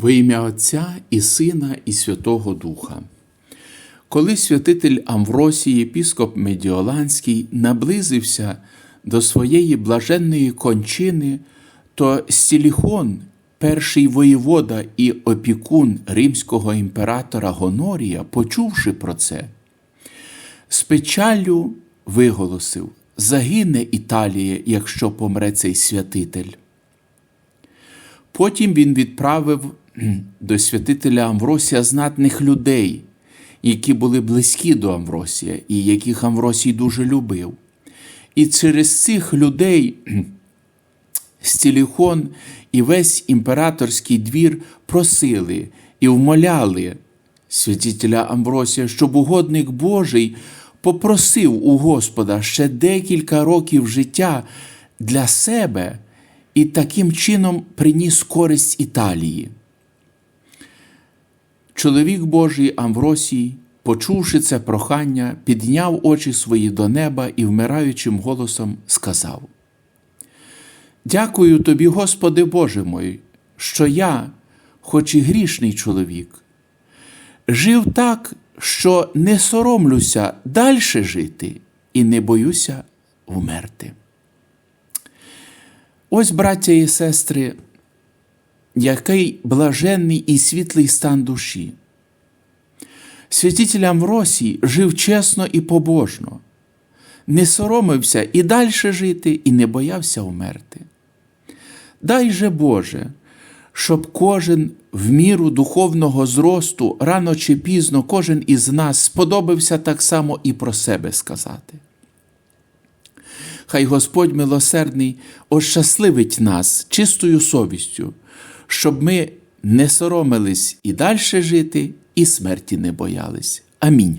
Во ім'я Отця і Сина, і Святого Духа. Коли святитель Амвросій, єпіскоп Медіоланський, наблизився до своєї блаженної кончини, то Стіліхон, перший воєвода і опікун римського імператора Гонорія, почувши про це, з печаллю виголосив: Загине Італія, якщо помре цей святитель. Потім він відправив до святителя Амвросія знатних людей, які були близькі до Амвросія і яких Амвросій дуже любив. І через цих людей Стіліхон і весь імператорський двір просили і вмоляли святителя Амвросія, щоб угодник Божий попросив у Господа ще декілька років життя для себе і таким чином приніс користь Італії. Чоловік Божий Амвросій, почувши це прохання, підняв очі свої до неба і вмираючим голосом сказав: Дякую тобі, Господи Боже мой, що я, хоч і грішний чоловік, жив так, що не соромлюся далі жити і не боюся вмерти. Ось, браття і сестри, який блаженний і світлий стан душі. Святитель Амвросій жив чесно і побожно, не соромився і далі жити, і не боявся вмерти. Дай же Боже, щоб кожен в міру духовного зросту рано чи пізно кожен із нас сподобався так само і про себе сказати. Хай Господь милосердний ощасливить нас чистою совістю, щоб ми не соромились і далі жити, і смерті не боялись. Амінь.